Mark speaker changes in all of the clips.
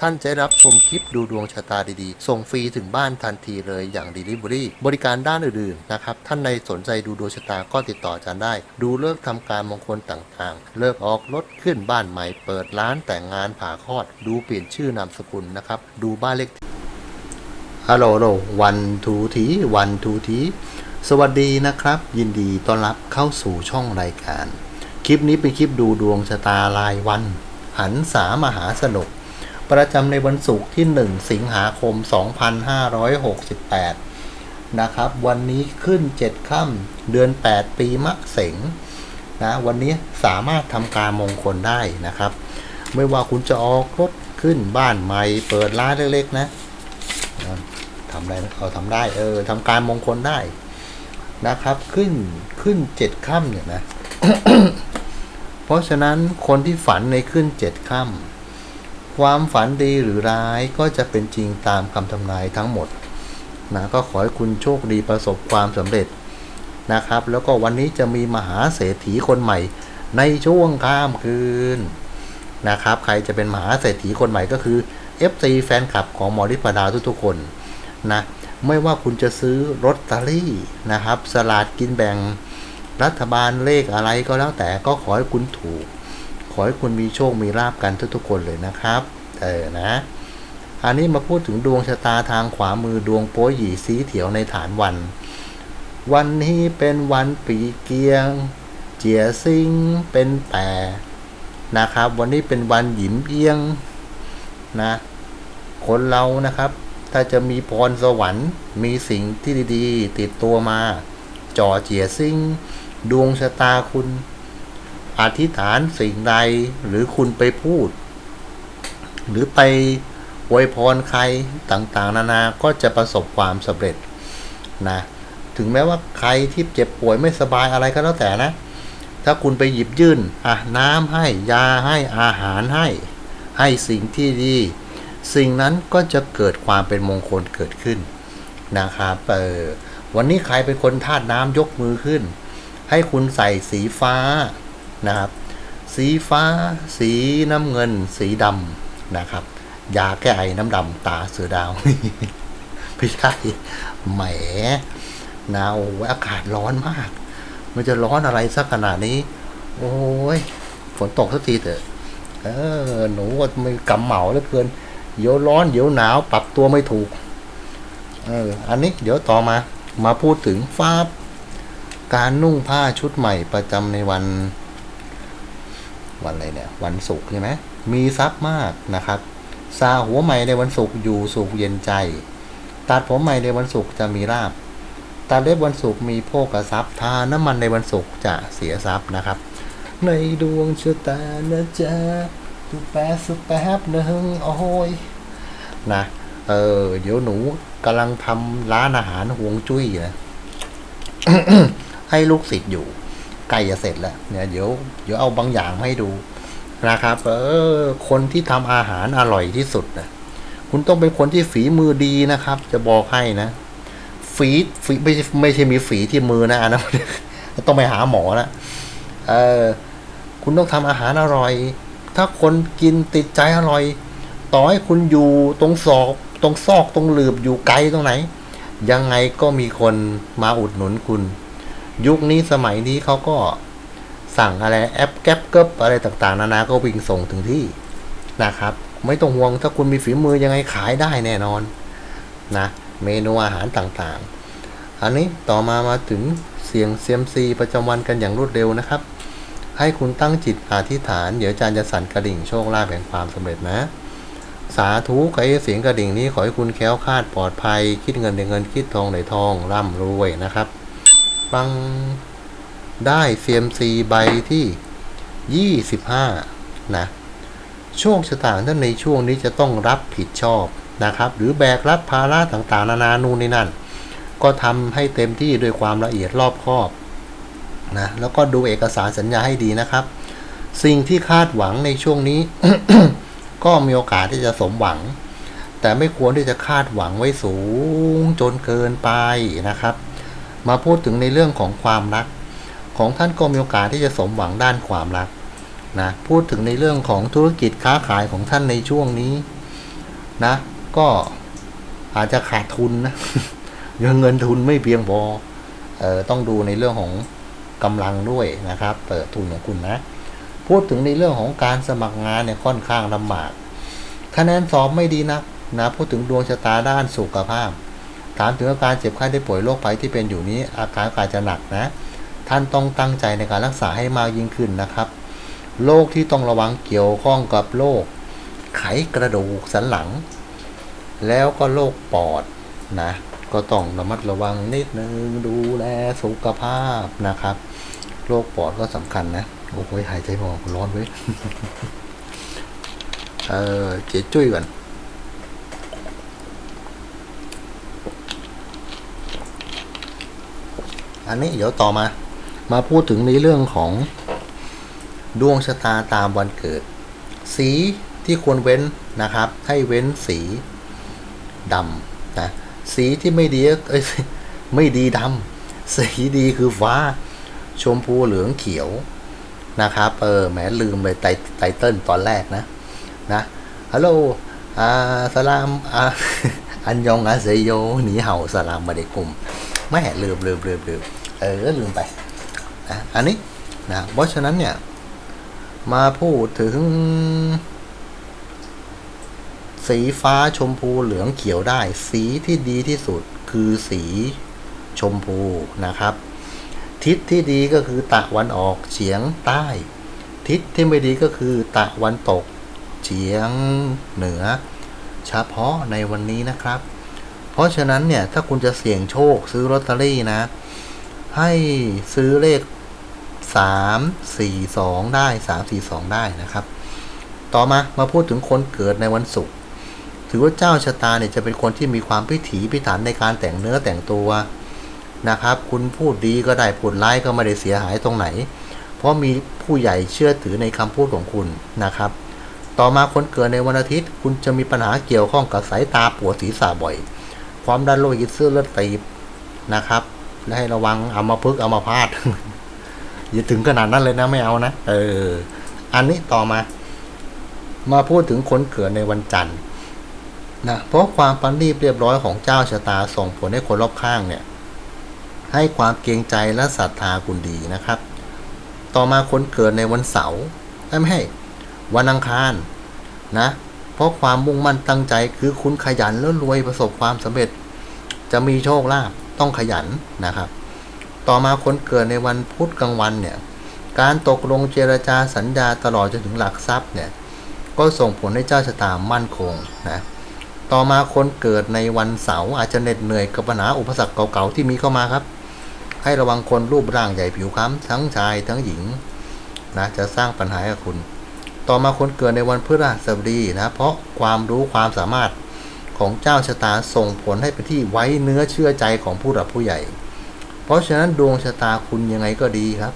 Speaker 1: ท่านจะรับชมคลิปดูดวงชะตาดีๆ ส่งฟรีถึงบ้านทันทีเลยอย่าง Delivery บริการด้านอื่นๆนะครับ ท่านในสนใจดูดวงชะตาก็ติดต่ออาจารย์ได้ ดูเลิกษ์ทำการมงคลต่างๆ เลิกออกรถขึ้นบ้านใหม่ เปิดร้านแต่งงานผ่าคลอด ดูเปลี่ยนชื่อนามสกุลนะครับ ดูบ้านเลขฮัลโหลโหลวันทูทีวันทูทีสวัสดีนะครับ ยินดีต้อนรับเข้าสู่ช่องรายการ คลิปนี้เป็นคลิปดูดวงชะตารายวัน หันสามหาสนุก ประจำในวันศุกร์ที่ 1 สิงหาคม 2568 นะครับ วันนี้ขึ้น 7 ค่ำเดือน 8 ปีมะเสงนะวันนี้สามารถทำการมงคลได้นะครับ ไม่ว่าคุณจะออกรถขึ้นบ้านใหม่เปิดร้านเล็กๆนะทำอะไรเขาทำได้เออทำการมงคลได้นะครับ ขึ้นขึ้นเจ็ดค่ำเนี่ยนะ เพราะฉะนั้นคนที่ฝันในขึ้นเจ็ดค่ำ ความฝันดีหรือร้ายก็จะเป็นจริงตามคำทำนายทั้งหมดนะก็ขอให้คุณโชคดีประสบความสำเร็จนะครับ แล้วก็วันนี้จะมีมหาเศรษฐีคนใหม่ ในช่วงข้ามคืนนะครับ ใครจะเป็นมหาเศรษฐีคนใหม่ก็คือ FC แฟนคลับของหมอริปดาทุกๆคนนะไม่ว่าคุณจะซื้อรถตอรี่นะครับ สลากกินแบ่งรัฐบาลเลขอะไรก็แล้วแต่ก็ขอให้คุณถูก อให้คุณมีโชค มีลาบกันทุกๆคนเลยนะครับ เออนะอันนี้มาพูดถึงดวงชะตาทางขวามือดวงโป้ยหยีสีเถียวในฐานวัน วันนี้เป็นวันปีเกียง เจียซิงเป็นแปรนะครับ วันนี้เป็นวันหยิมเอียงนะคนเรานะครับ ถ้าจะมีพรสวรรค์มีสิ่งที่ดีๆ ติดตัวมา จ่อเจียซิงดวงชะตาคุณ อธิษฐานสิ่งใด หรือคุณไปพูด หรือไปอวยพรใครต่างๆ นานาก็จะประสบความสำเร็จนะถึงแม้ว่าใครที่เจ็บป่วยไม่สบายอะไรก็แล้วแต่นะ ถ้าคุณไปหยิบยื่นอะน้ำให้ยาให้อาหารให้ ให้สิ่งที่ดี สิ่งนั้นก็จะเกิดความเป็นมงคลเกิดขึ้นนะครับเออวันนี้ใครเป็นคนธาตุน้ำยกมือขึ้น ให้คุณใส่สีฟ้า นะครับ สีฟ้า สีน้ำเงิน สีดำนะครับ ยาแก้ไอน้ำดำตาเสือดาวไม่ใช่แหมหนาวอากาศร้อนมาก มันจะร้อนอะไรสักขนาดนี้ โอ้ยฝนตกสักทีเถอะ เออ หนูก็ไม่กำเหมาเหลือเกิน เดี๋ยวร้อน เดี๋ยวหนาว ปรับตัวไม่ถูก เออ อันนี้เดี๋ยวต่อมา มาพูดถึงฟ้าบการนุ่งผ้าชุดใหม่ประจำในวัน วันอะไรเนี่ย วันศุกร์ใช่ไหมมีทรัพย์มากนะครับซาหัวใหม่ในวันศุกร์อยู่สุขเย็นใจ ตัดผมใหม่ในวันศุกร์จะมีลาบตัดเล็บวันศุกร์มีโภกทรัพย์ทาน้ำมันในวันศุกร์จะเสียทรัพย์นะครับ ในดวงชะตานะจ๊ะสุแปสุแป๊บหนึ่งโอ้ยนะเออเดี๋ยวหนูกำลังทำร้านอาหารห่วงจุ้ยนะให้ลูกศิษย์อยู่ ใกล้จะเสร็จแล้วเนี่ยเดี๋ยวเดี๋ยวเอาบางอย่างให้ดูนะครับเออคนที่ทำอาหารอร่อยที่สุดนะคุณต้องเป็นคนที่ฝีมือดีนะครับ จะบอกให้นะ ฝีฝีไม่ไม่ใช่มีฝีที่มือนะนะต้องไปหาหมอนะเออคุณต้องทำอาหารอร่อย ถ้าคนกินติดใจอร่อย ต่อให้คุณอยู่ตรงศอกตรงซอกตรงหลืบอยู่ไกลตรงไหน ยังไงก็มีคนมาอุดหนุนคุณ ยุคนี้สมัยนี้เขาก็สั่งอะไรแอปแก๊ปเกิบอะไรต่างๆ นานาก็วิ่งส่งถึงที่นะครับ ไม่ต้องห่วงถ้าคุณมีฝีมือยังไงขายได้แน่นอนนะเมนูอาหารต่างๆ อันนี้ต่อมามาถึงเสียงเซียมซีประจำวันกันอย่างรวดเร็วนะครับ ให้คุณตั้งจิตอธิษฐาน เดี๋ยวอจารย์จะสั่นกระดิ่งโชคลาภแห่งความสำเร็จนะ สาธุกับไอ้เสียงกระดิ่งนี้ขอให้คุณแค้วคาดปลอดภัย คิดเงินในเงินคิดทองในทองร่ำรวยนะครับ ปังได้เซียมซีใบที่ 25 นะ โชคชะตาท่านในช่วงนี้จะต้องรับผิดชอบนะครับ หรือแบกรับภาระต่างๆ นานานู่นนี่นั่น ก็ทำให้เต็มที่ด้วยความละเอียดรอบคอบนะแล้วก็ดูเอกสารสัญญาให้ดีนะครับ สิ่งที่คาดหวังในช่วงนี้ ก็มีโอกาสที่จะสมหวัง แต่ไม่ควรที่จะคาดหวังไว้สูงจนเกินไปนะครับ มาพูดถึงในเรื่องของความรัก ของท่านก็มีโอกาสที่จะสมหวังด้านความรักนะพูดถึงในเรื่องของธุรกิจค้าขายของท่านในช่วงนี้นะก็อาจจะขาดทุนนะยังเงินทุนไม่เพียงพอเออต้องดูในเรื่องของกำลังด้วยนะครับ เปิดทุนของคุณนะ พูดถึงในเรื่องของการสมัครงานเนี่ยค่อนข้างลำบากคะแนนสอบไม่ดีนักนะพูดถึงดวงชะตาด้านสุขภาพ ถามถึงอาการเจ็บไข้ได้ป่วยโรคภัยที่เป็นอยู่นี้ อาการอาจจะหนักนะ ท่านต้องตั้งใจในการรักษาให้มากยิ่งขึ้นนะครับโรคที่ต้องระวังเกี่ยวข้องกับโรคไขกระดูกสันหลัง แล้วก็โรคปอดนะก็ต้องระมัดระวังนิดนึงดูแลสุขภาพนะครับโรคปอดก็สำคัญนะโอ้ยหายใจไม่อร้อนเว้ยเออเจ๊จุ้ยก่อน อันนี้เดี๋ยวต่อมา มาพูดถึงในเรื่องของดวงชะตาตามวันเกิด สีที่ควรเว้นนะครับ ให้เว้นสีดำนะสีที่ไม่ดีเอ้ยไม่ดีดำสีดีคือฟ้า ชมพูเหลืองเขียวนะครับเออแหมลืมไปไตไตเติ้ลตอนแรกนะนะฮัลโหลอ่าสลามอ่าอันยองอาเซโยหนีเห่าสลามมาเด็กกลุ่มไม่ลืมลืมลืมลืม เออลืมไปนะอันนี้นะเพราะฉะนั้นเนี่ย มาพูดถึง สีฟ้าชมพูเหลืองเขียวได้ สีที่ดีที่สุดคือสีชมพูนะครับ ทิศที่ดีก็คือตะวันออกเฉียงใต้ ทิศที่ไม่ดีก็คือตะวันตกเฉียงเหนือ เฉพาะในวันนี้นะครับ เพราะฉะนั้นเนี่ยถ้าคุณจะเสี่ยงโชคซื้อลอตเตอรี่นะ ให้ซื้อเลข 3 4 2 ได้ 3 4 2 ได้นะครับ ต่อมามาพูดถึงคนเกิดในวันศุกร์ถือว่าเจ้าชะตาเนี่ยจะเป็นคนที่มีความพิถีพิถันในการแต่งเนื้อแต่งตัวนะครับ คุณพูดดีก็ได้พูดร้ายก็ไม่ได้เสียหายตรงไหน เพราะมีผู้ใหญ่เชื่อถือในคำพูดของคุณนะครับ ต่อมาคนเกิดในวันอาทิตย์ คุณจะมีปัญหาเกี่ยวข้องกับสายตาปวดศีรษะบ่อย ความดันโลหิตเสื้อเลือดตีบนะครับ และให้ระวังเอามาพึกเอามาพาดอย่าถึงขนาดนั้นเลยนะไม่เอานะเออ อันนี้ต่อมา มาพูดถึงคนเกิดในวันจันทร์นะเพราะความปันรีบเรียบร้อยของเจ้าชะตาส่งผลให้คนรอบข้างเนี่ย ให้ความเกรงใจและศรัทธาคุณดีนะครับ ต่อมาคนเกิดในวันเสาร์เอ้ยไม่ให้วันอังคารนะ เพราะความมุ่งมั่นตั้งใจคือคุณขยันแล้วรวยประสบความสำเร็จ จะมีโชคลาภ ต้องขยันนะครับ ต่อมาคนเกิดในวันพุธกลางวันเนี่ยการตกลงเจรจาสัญญาตลอดจนถึงหลักทรัพย์เนี่ยก็ส่งผลให้เจ้าชะตามั่นคงนะต่อมาคนเกิดในวันเสาร์อาจจะเหน็ดเหนื่อยกับปัญหาอุปสรรคเก่าๆที่มีเข้ามาครับ ให้ระวังคนรูปร่างใหญ่ผิวคล้ำทั้งชายทั้งหญิงนะจะสร้างปัญหาให้กับคุณ ต่อมาคนเกิดในวันพฤหัสบดีนะเพราะความรู้ความสามารถ ของเจ้าชะตาส่งผลให้เป็นที่ไว้เนื้อเชื่อใจของผู้หลักผู้ใหญ่ เพราะฉะนั้นดวงชะตาคุณยังไงก็ดีครับ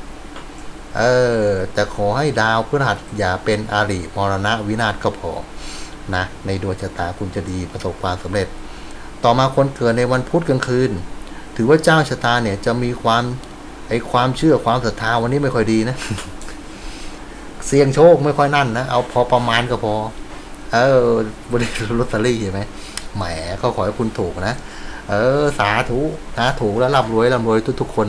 Speaker 1: เออแต่ขอให้ดาวพฤหัสอย่าเป็นอาริมรณะวินาศก็พอนะในดวงชะตาคุณจะดีประสบความสำเร็จ ต่อมาคนเกิดในวันพุธกลางคืน ถือว่าเจ้าชะตาเนี่ยจะมีความไอความเชื่อความศรัทธาวันนี้ไม่ค่อยดีนะ เสี่ยงโชคไม่ค่อยนั่นนะ เอาพอประมาณก็พอ เออบริษัทลอตเตอรี่ใช่ไหมแหมก็ขอให้คุณถูกนะ เออ สาธุนะถูกแล้วร่ำรวยร่ำรวยทุกๆคน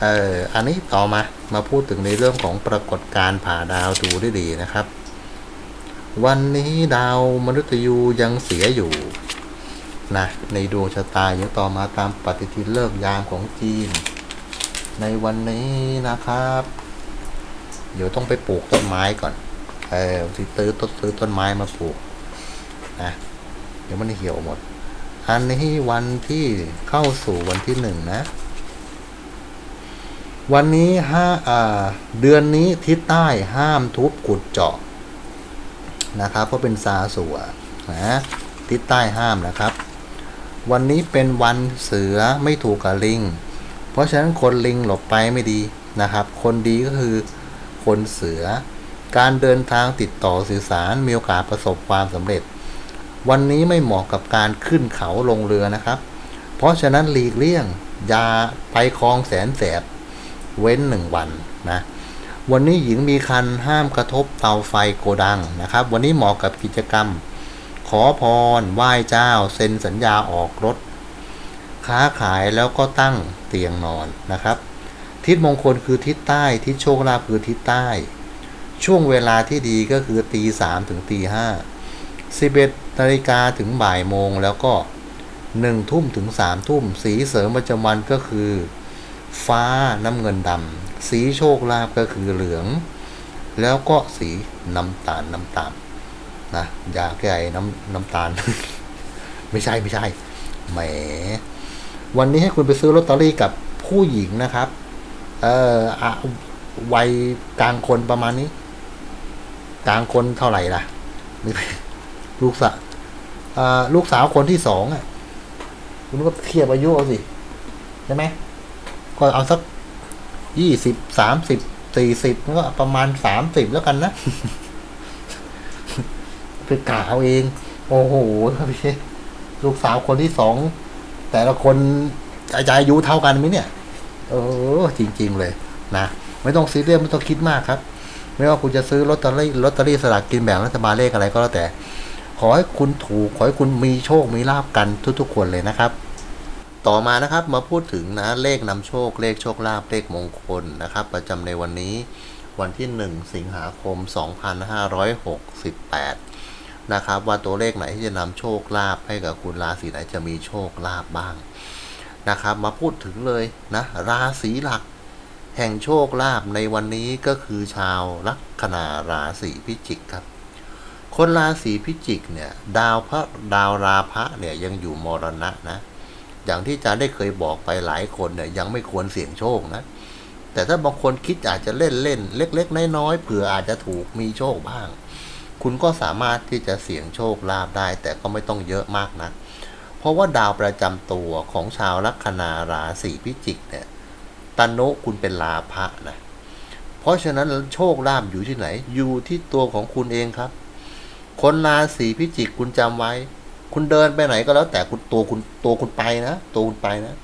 Speaker 1: เอออันนี้ต่อมามาพูดถึงในเรื่องของปรากฏการผ่าดาวดูได้ดีนะครับ วันนี้ดาวมนุษย์ยูยังเสียอยู่นะในดวงชะตาอยังต่อมาตามปฏิทินเลิกยามของจีน ในวันนี้นะครับ เดี๋ยวต้องไปปลูกต้นไม้ก่อน เออที่ตื้อต้นซื้อต้นไม้มาปลูกนะเดี๋ยวมันเหี่ยวหมด อันนี้วันที่เข้าสู่วันที่หนึ่งนะ วันนี้ห้าเดือนนี้ทิศใต้ห้ามทุบขุดเจาะนะครับเพราะเป็นซาสัวนะทิศใต้ห้ามนะครับ วันนี้เป็นวันเสือไม่ถูกกับลิง เพราะฉะนั้นคนลิงหลบไปไม่ดีนะครับ คนดีก็คือคนเสือ การเดินทางติดต่อสื่อสารมีโอกาสประสบความสำเร็จ วันนี้ไม่เหมาะกับการขึ้นเขาลงเรือนะครับ เพราะฉะนั้นหลีกเลี่ยงยาไปคลองแสนแสบ เว้นหนึ่งวันนะวันนี้หญิงมีคันห้ามกระทบเตาไฟโกดังนะครับ วันนี้เหมาะกับกิจกรรม ขอพรไหว้เจ้า เซ็นสัญญาออกรถ ค้าขายแล้วก็ตั้งเตียงนอนนะครับ ทิศมงคลคือทิศใต้ ทิศโชคลาภคือทิศใต้ ช่วงเวลาที่ดีก็คือตีสามถึงตีห้าสิบเอ็ดนาฬิกาถึงบ่ายโมงแล้วก็หนึ่งทุ่มถึงสามทุ่ม สีเสริมประจำวันก็คือ ฟ้าน้ำเงินดำสีโชคลาภก็คือเหลือง แล้วก็สีน้ำตาลน้ำตาลนะยาแก้ไอน้ำน้ำตาล ไม่ใช่ไม่ใช่แหม วันนี้ให้คุณไปซื้อลอตเตอรี่กับผู้หญิงนะครับ เอ่อวัยกลางคนประมาณนี้ กลางคนเท่าไหร่ล่ะลูกสาวลูกสาวคนที่สองอะ คุณก็เทียบอายุเอาสิ ใช่ไหม ก็เอาสักยี่สิบสามสิบสี่สิบก็ประมาณสามสิบแล้วกันนะไปกะเอาเอง โอ้โหพี่ลูกสาวคนที่สอง แต่ละคนอาจอายุเท่ากันไหมเนี่ย เออ จริง ๆ เลย นะ ไม่ต้องซีเรียสไม่ต้องคิดมากครับ ไม่ว่าคุณจะซื้อลอตเตอรี่ลอตเตอรี่สลากกินแบ่งรัฐบาลเลขอะไรก็แล้วแต่ ขอให้คุณถูก ขอให้คุณมีโชค มีลาบกันทุกๆคนเลยนะครับ ต่อมานะครับมาพูดถึงนะเลขนำโชค เลขโชคลาภเลขมงคลนะครับ ประจำในวันนี้วันที่ 1 สิงหาคม 2568 นะครับ ว่าตัวเลขไหนที่จะนำโชคลาภให้กับคุณราศีไหนจะมีโชคลาภบ้างนะครับ มาพูดถึงเลยนะราศีหลัก แห่งโชคลาภในวันนี้ก็คือชาวลัคนาราศีพิจิกครับ คนราศีพิจิกเนี่ยดาวพระดาวราพะเนี่ยยังอยู่มรณะนะ อย่างที่อาจารย์ได้เคยบอกไปหลายคนเนี่ยยังไม่ควรเสี่ยงโชคนะ แต่ถ้าบางคนคิดอาจจะเล่นเล่น เล็ก ๆ น้อยๆเผื่ออาจจะถูกมีโชคบ้าง คุณก็สามารถที่จะเสี่ยงโชคลาภได้ แต่ก็ไม่ต้องเยอะมากนะัก เพราะว่าดาวประจำตัวของชาวลัคนาราศีพิจิกเนี่ย ตันุคุณเป็นลาภะนะเพราะฉะนั้นโชคลาภอยู่ที่ไหน อยู่ที่ตัวของคุณเองครับ คนราศีพิจิกคุณจำไว้ คุณเดินไปไหนก็แล้วแต่คุณตัวคุณตัวคุณไปนะตัวคุณไปนะ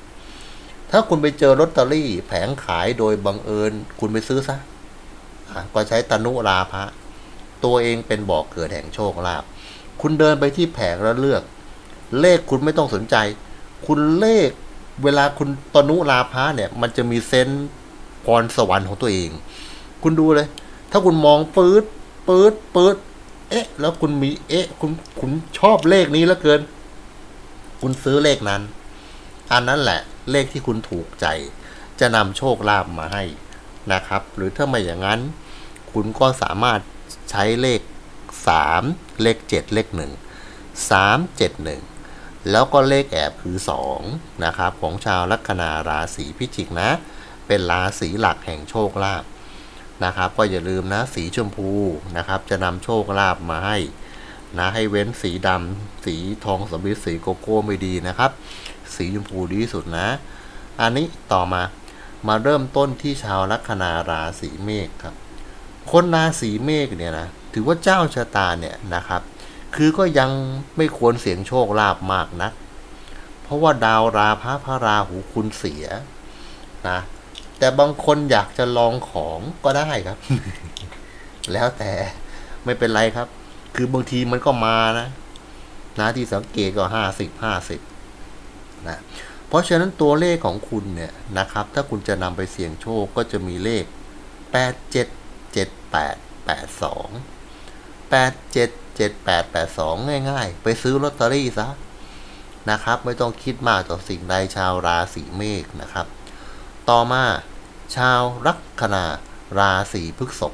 Speaker 1: ถ้าคุณไปเจอลอตเตอรี่แผงขายโดยบังเอิญ คุณไปซื้อซะอะก็ใช้ตนุราภะตัวเองเป็นบ่อกเกิดแห่งโชคลาภคุณเดินไปที่แผงแล้วเลือก เลขคุณไม่ต้องสนใจ คุณเลข เวลาคุณตนุราภะเนี่ย มันจะมีเซนส์พรสวรรค์ของตัวเอง คุณดูเลย ถ้าคุณมองปื๊ดปื๊ดปื๊ดเอ๊ะ แล้วคุณมี เอ๊ะ คุณคุณชอบเลขนี้แล้วเกิน คุณซื้อเลขนั้น อันนั้นแหละ เลขที่คุณถูกใจ จะนำโชคลาภมาให้นะครับ หรือถ้าไม่อย่างนั้น คุณก็สามารถใช้เลข 3 เลข 7 เลข 1 3 7 1 แล้วก็เลขแอบคือ 2 นะครับ ของชาวลัคนาราศีพิจิกนะ เป็นราศีหลักแห่งโชคลาภนะครับ ก็อย่าลืมนะสีชมพูนะครับ จะนำโชคลาภมาให้นะให้เว้นสีดำสีทองสำริดสีโกโก้ไม่ดีนะครับ สีชมพูดีที่สุดนะ อันนี้ต่อมามาเริ่มต้นที่ชาวลัคนาราศีเมษครับ คนราศีเมษเนี่ยนะถือว่าเจ้าชะตาเนี่ยนะครับ คือก็ยังไม่ควรเสี่ยงโชคลาภมากนะัก เพราะว่าดาวราพะพระราหูคุณเสียนะแต่บางคนอยากจะลองของก็ได้ครับ แล้วแต่ไม่เป็นไรครับ คือบางทีมันก็มานะนะที่สังเกตก็ห้าสิบห้าสิบนะเพราะฉะนั้นตัวเลขของคุณเนี่ยนะครับ ถ้าคุณจะนำไปเสี่ยงโชคก็จะมีเลข8 7 7 8 8 2 8 7 7 8 8 2ง่าย ๆ ไปซื้อลอตเตอรี่ซะนะครับ ไม่ต้องคิดมากต่อสิ่งใดชาวราศีเมษนะครับ ต่อมาชาวลัคนาราศีพฤษภ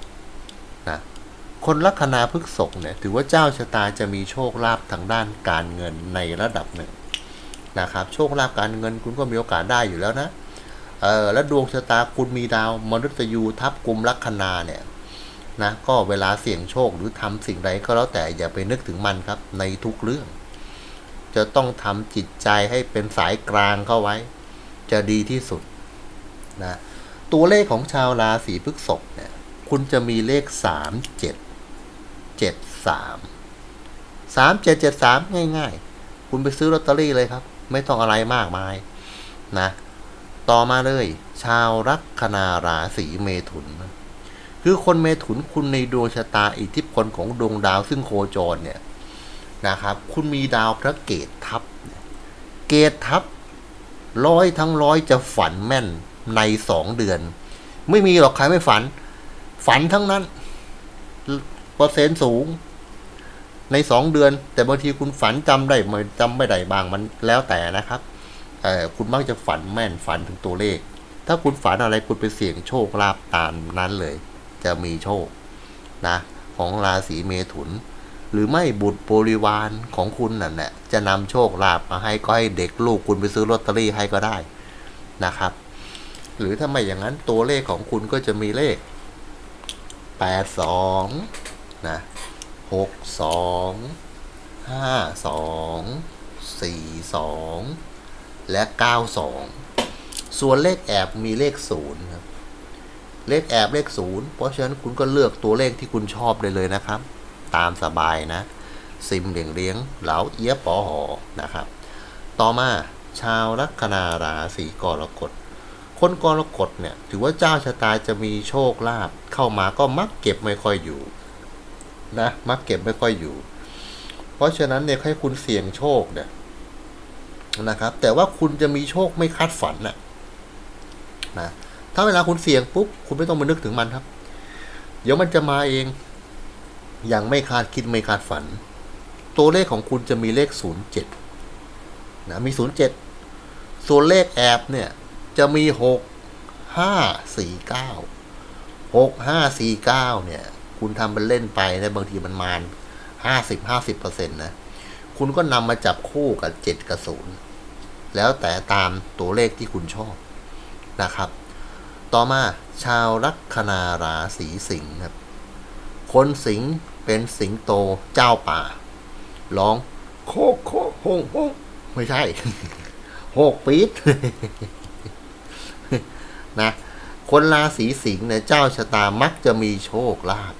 Speaker 1: นะคนลัคนาพฤษภเนี่ยถือว่าเจ้าชะตาจะมีโชคลาภทางด้านการเงินในระดับหนึ่งนะครับโชคลาภการเงินคุณก็มีโอกาสได้อยู่แล้วนะเออแล้วดวงชะตาคุณมีดาวมนุษย์ยูทับกลุ่มลัคนาเนี่ย นะก็เวลาเสี่ยงโชคหรือทำสิ่งใดก็แล้วแต่อย่าไปนึกถึงมันครับ ในทุกเรื่อง จะต้องทำจิตใจให้เป็นสายกลางเข้าไว้ จะดีที่สุดนะตัวเลขของชาวราศีพฤษภเนี่ยคุณจะมีเลขสามเจ็ดเจ็ดสามสามเจ็ดเจ็ดสามง่าย ๆ คุณไปซื้อลอตเตอรี่เลยครับ ไม่ต้องอะไรมากมายนะ ต่อมาเลย ชาวลัคนาราศีเมถุน คือคนเมถุนคุณในดวงชะตาอิทธิพลของดวงดาวซึ่งโคจรเนี่ยนะครับ คุณมีดาวพระเกตทับ เกตทับร้อยทั้งร้อยจะฝันแม่นในสองเดือน ไม่มีหรอกใครไม่ฝัน ฝันทั้งนั้นเปอร์เซ็นต์สูง ในสองเดือน แต่บางทีคุณฝันจำได้ไม่จำไม่ได้บางมันแล้วแต่นะครับคุณมักจะฝันแม่นฝันถึงตัวเลข ถ้าคุณฝันอะไรคุณไปเสี่ยงโชคลาภตามนั้นเลย จะมีโชคนะของราศีเมถุน หรือไม่บุตรบริวารของคุณนั่นแหละจะนำโชคลาภมาให้ก็ให้เด็กลูกคุณไปซื้อลอตเตอรี่ให้ก็ได้นะครับ หรือถ้าไม่อย่างนั้นตัวเลขของคุณก็จะมีเลข 8 2นะ6 2 5 2 4 2 และ 9 2 ส่วนเลขแอบมีเลข 0 ครับ เลขแอบเลขศูนย์เพราะฉะนั้นคุณก็เลือกตัวเลขที่คุณชอบได้เลยนะครับ ตามสบายนะ ซิมเหลียงเลี้ยงเหลาเอี๊ยปอหอนะครับ ต่อมาชาวลัคนาราศีกรกฎคนกรกฎเนี่ยถือว่าเจ้าชะตาจะมีโชคลาภเข้ามาก็มักเก็บไม่ค่อยอยู่นะมักเก็บไม่ค่อยอยู่ เพราะฉะนั้นเนี่ยให้คุณเสี่ยงโชคเนี่ยนะครับ แต่ว่าคุณจะมีโชคไม่คาดฝันน่ะนะ ถ้าเวลาคุณเสี่ยงปุ๊บคุณไม่ต้องมานึกถึงมันครับ เดี๋ยวมันจะมาเอง อย่างไม่คาดคิดไม่คาดฝัน ตัวเลขของคุณจะมีเลขศูนย์เจ็ดนะมีศูนย์เจ็ดส่วนเลขแอบเนี่ย จะมีหกห้าสี่เก้าหกห้าสี่เก้าเนี่ย คุณทำเป็นเล่นไปนะบางทีมันมานห้าสิบห้าสิบเปอร์เซ็นต์นะ คุณก็นำมาจับคู่กับเจ็ดกับศูนย์แล้วแต่ตามตัวเลขที่คุณชอบนะครับ ต่อมาชาวลัคนาราศีสิงห์ครับ คนสิงห์เป็นสิงโตเจ้าป่า ร้องโคกโคกโฮงฮงไม่ใช่โหกปี๊ดนะคนราศีสิงห์เนี่ยเจ้าชะตามักจะมีโชคลาภ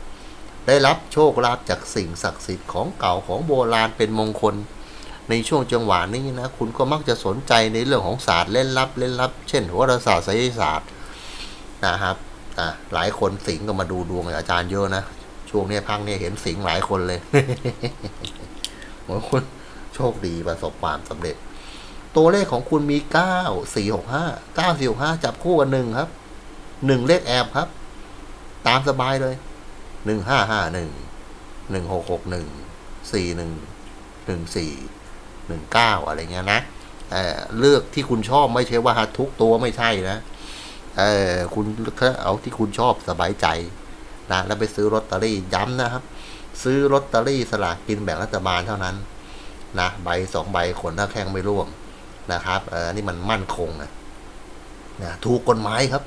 Speaker 1: ได้รับโชคลาภจากสิ่งศักดิ์สิทธิ์ของเก่าของโบราณเป็นมงคล ในช่วงจังหวะนี้นะ คุณก็มักจะสนใจในเรื่องของศาสตร์เล่นลับเล่นลับ เช่นโหราศาสตร์ไสยศาสตร์ นะครับอะหลายคนสิงก็มาดูดวงอาจารย์เยอะนะ ช่วงนี้พังเนี่ยเห็นสิงหลายคนเลยเหมือนโชคดีประสบความสำเร็จ ตัวเลขของคุณมีเก้าสี่หกห้าเก้าสี่หกห้าจับคู่กันหนึ่งครับหนึ่งเลขแอบครับ ตามสบายเลยหนึ่งห้าห้าหนึ่งหนึ่งหกหกหนึ่งสี่หนึ่งหนึ่งสี่หนึ่งเก้าอะไรเงี้ยนะเออเลือกที่คุณชอบไม่ใช่ว่าทุกตัวไม่ใช่นะ เออคุณแค่เอาที่คุณชอบสบายใจนะแล้วไปซื้อลอตเตอรี่ย้ำนะครับ ซื้อลอตเตอรี่สลากกินแบ่งรัฐบาลเท่านั้นนะใบสองใบขนหน้าแข้งไม่ร่วงนะครับเออนี่มันมั่นคงนะนะถูกกฎหมายครับ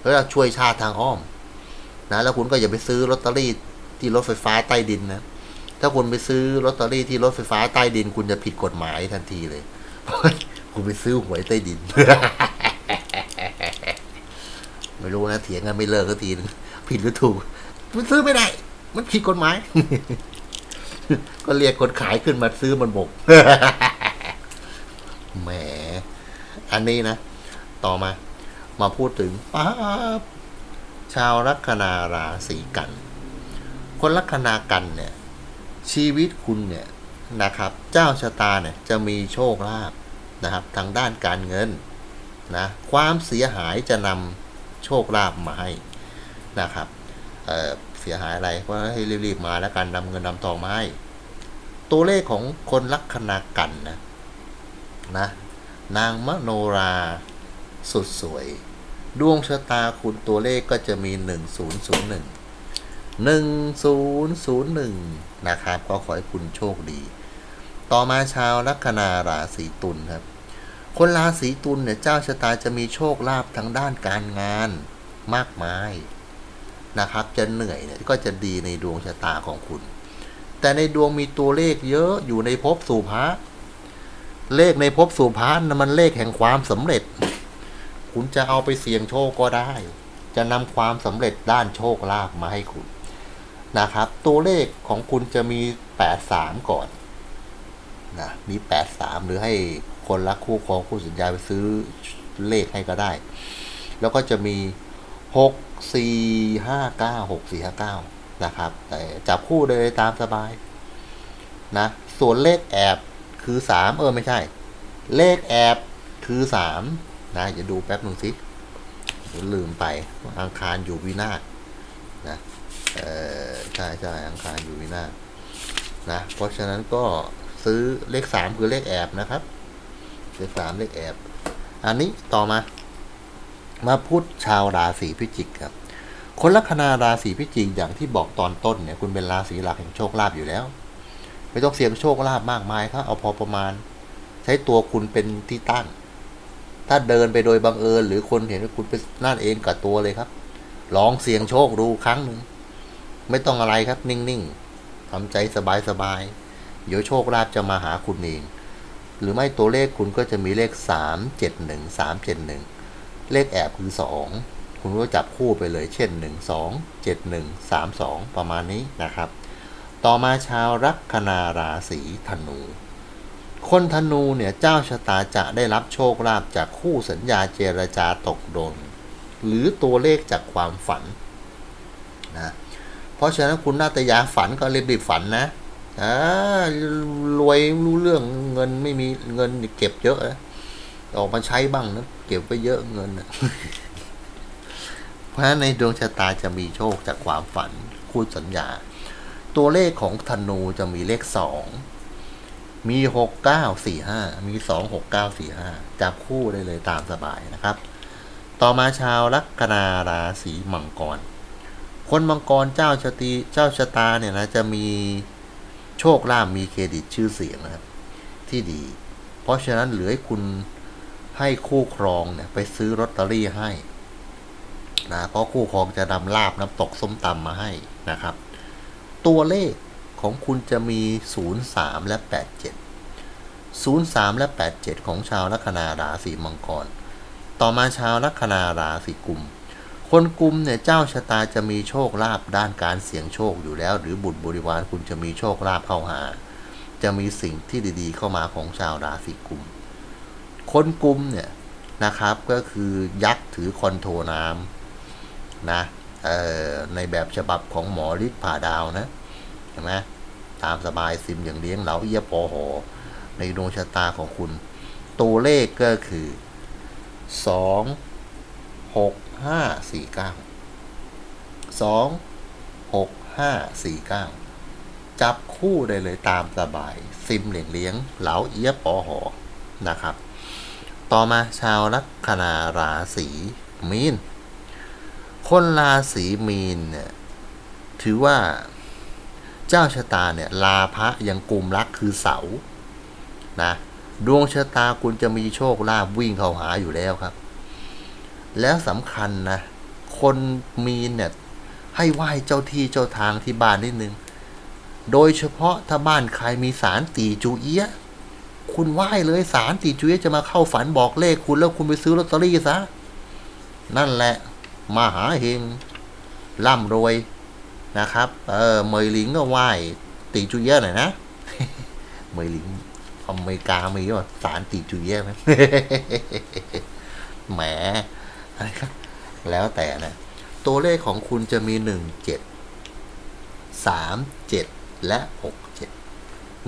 Speaker 1: แล้วช่วยชาติทางอ้อมนะแล้วคุณก็อย่าไปซื้อลอตเตอรี่ที่รถไฟฟ้าใต้ดินนะถ้าคุณไปซื้อลอตเตอรี่ที่รถไฟฟ้าใต้ดิน คุณจะผิดกฎหมายทันทีเลย คุณไปซื้อหวยใต้ดิน ไม่รู้นะเถียงกันไม่เลิกก็ทีนึงผิดหรือถูก มันซื้อไม่ได้ มันผิดกฎหมาย ก็เรียกคนขายขึ้นมาซื้อมันบกแหม อันนี้นะ ต่อมา มาพูดถึงป๊าบชาวลัคนาราศีกัน คนลัคนากันเนี่ย ชีวิตคุณเนี่ยนะครับ เจ้าชะตาเนี่ยจะมีโชคลาภนะครับ ทางด้านการเงินนะ ความเสียหายจะนำ โชคลาภมาให้นะครับเเสียหายอะไรก็ให้รีบๆมาแล้วกันนำเงินนำทองมาให้ ตัวเลขของคนลัคนากันนะนะ นางมโนราสุดสวย ดวงชะตาคุณตัวเลขก็จะมี 1001 1001 นะครับ ก็ขอให้คุณโชคดี ต่อมาชาวลัคนาราศีตุลครับ คนราศีตุลเนี่ยเจ้าชะตาจะมีโชคลาภทางด้านการงานมากมายนะครับ จะเหนื่อยเนี่ยก็จะดีในดวงชะตาของคุณ แต่ในดวงมีตัวเลขเยอะอยู่ในภพสู่พระเลขในภพสู่พระนะมันเลขแห่งความสำเร็จ คุณจะเอาไปเสี่ยงโชคก็ได้ จะนำความสำเร็จด้านโชคลาภมาให้คุณนะครับ ตัวเลขของคุณจะมี 83 ก่อนนะมี 83 หรือให้ คนรักคู่ครองคู่สัญญาไปซื้อเลขให้ก็ได้ แล้วก็จะมี 6 4 5 9 6 4 5 9 นะครับ แต่จับคู่เลยตามสบายนะ ส่วนเลขแอบคือ 3 เออ ไม่ใช่ เลขแอบคือ 3 นะจะดูแป๊บหนึ่งสิลืมไปอังคารอยู่วินาศนะเออใช่ใช่อังคารอยู่วินาศนะ เพราะฉะนั้นก็ซื้อเลข 3 คือเลขแอบนะครับ เลข3เลขแอบ อันนี้ต่อมา มาพูดชาวราศีพิจิกครับ คนลัคนาราศีพิจิกอย่างที่บอกตอนต้นเนี่ย คุณเป็นราศีหลักแห่งโชคลาภอยู่แล้ว ไม่ต้องเสี่ยงโชคลาภมากมายครับเอาพอประมาณ ใช้ตัวคุณเป็นที่ตั้ง ถ้าเดินไปโดยบังเอิญ หรือคนเห็นว่าคุณเป็นนั่นเองกับตัวเลยครับ ลองเสี่ยงโชคดูครั้งหนึ่งไม่ต้องอะไรครับนิ่งๆทำใจสบายๆเดี๋ยวโชคลาภจะมาหาคุณเอง หรือไม่ตัวเลขคุณก็จะมีเลขสามเจ็ดหนึ่งสามเลขแอบคือสองคุณก็จับคู่ไปเลย เช่นหนึ่งสองเจ็ดหนึ่งสามสองประมาณนี้นะครับ ต่อมาชาวลัคนาราศีธนู คนธนูเนี่ยเจ้าชะตาจะได้รับโชคลาภจากคู่สัญญาเจรจาตกลงหรือตัวเลขจากความฝันนะเพราะฉะนั้นคุณนาตยาฝันก็รีบๆฝันนะ อ่ารวยรู้เรื่องเงินไม่มีเงินเก็บเยอะนะออกมาใช้บ้างนะเก็บไปเยอะเงินนะเพราะฉะนั้นในดวงชะตาจะมีโชคจากความฝันคู่สัญญา ตัวเลขของธนูจะมีเลขสองมีหกเก้าสี่ห้ามีสองหกเก้าสี่ห้าจับคู่ได้เลยตามสบายนะครับ ต่อมาชาวลัคนาราศีมังกร คนมังกรเจ้าชะตีเจ้าชะตาเนี่ยนะจะมี โชคลาภมีเครดิตชื่อเสียงนะครับ ที่ดี เพราะฉะนั้นเหลือให้คุณให้คู่ครองเนี่ยไปซื้อลอตเตอรี่ให้นะเพราะคู่ครองจะนำลาบน้ำตกส้มตำมาให้นะครับ ตัวเลขของคุณจะมี 03 และ 87 03 และ 87 ของชาวลัคนาราศีมังกร ต่อมาชาวลัคนาราศีกุม คนกุมเนี่ยเจ้าชะตาจะมีโชคลาภด้านการเสี่ยงโชคอยู่แล้ว หรือบุตรบริวารคุณจะมีโชคลาภเข้าหา จะมีสิ่งที่ดีๆ เข้ามาของชาวราศีกุม คนกุมเนี่ยนะครับก็คือยักษ์ถือคอนโทรน้ำนะในแบบฉบับของหมอฤทธิ์ผ่าดาวนะเห็นไหมตามสบายซิมอย่างเลี้ยงเหลาเอียปอหอ ในดวงชะตาของคุณ ตัวเลขก็คือสอง ห้าสี่เก้าสองหกห้าสี่เก้าจับคู่ได้เลยตามสบาย ซิมเหลียงเลี้ยง เหลาเอียปอหอนะครับ ต่อมาชาวลัคนาราศีมีน คนราศีมีนเนี่ยถือว่าเจ้าชะตาเนี่ยลาพระยังกลุ่มรักคือเสานะดวงชะตาคุณจะมีโชคลาภวิ่งเข้าหาอยู่แล้วครับ แล้วสำคัญนะ คนมีนเนี่ยให้ไหว้เจ้าที่เจ้าทางที่บ้านนิดนึง โดยเฉพาะถ้าบ้านใครมีสารตีจูเอียคุณไหว้เลยสารตีจูเอียจะมาเข้าฝันบอกเลขคุณแล้วคุณไปซื้อลอตเตอรี่ซะ นั่นแหละมหาเฮงร่ำรวยนะครับ เออเมยลิงก็ไหว้ตีจูเอียหน่อยนะเมยลิงอเมริกามีว่าสารตีจูเอียไหมแหม อะไรครับ แล้วแต่นะ ตัวเลขของคุณจะมีหนึ่งเจ็ดสามเจ็ดและหกเจ็ด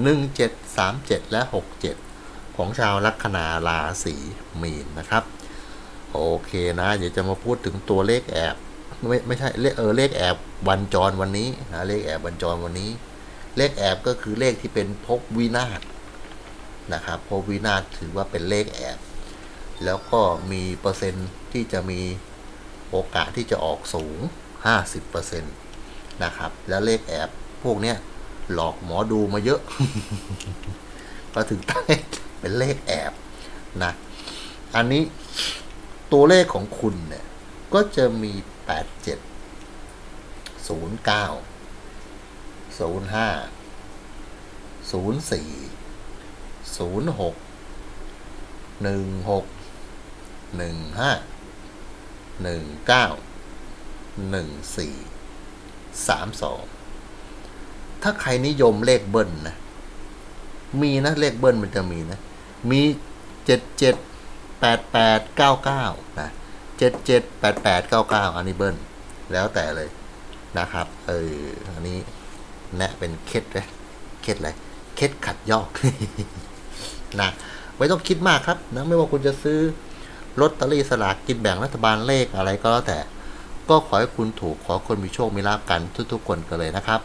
Speaker 1: หนึ่งเจ็ดสามเจ็ดและหกเจ็ดของชาวลัคนาราศีมีนนะครับ โอเคนะ เดี๋ยวจะมาพูดถึงตัวเลขแอบไม่ไม่ใช่เลขเออเลขแอบวันจรวันนี้นะเลขแอบวันจรวันนี้ เลขแอบก็คือเลขที่เป็นภพวินาศนะครับภพวินาศถือว่าเป็นเลขแอบ แล้วก็มีเปอร์เซ็นต์ที่จะมีโอกาสที่จะออกสูง 50%นะครับ แล้วเลขแอบพวกเนี้ยหลอกหมอดูมาเยอะ ก็ถึงตั้เป็นเลขแอบนะ อันนี้ตัวเลขของคุณเนี่ย ก็จะมี 87ศูนย์เก้าศูนย์ หนึ่งหกหนึ่งห้าหนึ่งเก้าหนึ่งสี่สามสองถ้าใครนิยมเลขเบิ้ลนะ มีนะเลขเบิ้ลมันจะมีนะ มีเจ็ดเจ็ดแปดแปดเก้าเก้านะเจ็ดเจ็ดแปดแปดเก้าเก้าอันนี้เบิ้ลแล้วแต่เลยนะครับ เอออันนี้แนะเป็นเคล็ดเลยเคล็ดอะไรเคล็ดขัดยอกนะไม่ต้องคิดมากครับนะไม่ว่าคุณจะซื้อ ลอตเตอรี่สลากกินแบ่งรัฐบาลเลขอะไรก็แล้วแต่ ก็ขอให้คุณถูกขอให้คนมีโชคมีลาภกันทุกๆคนกันเลยนะครับ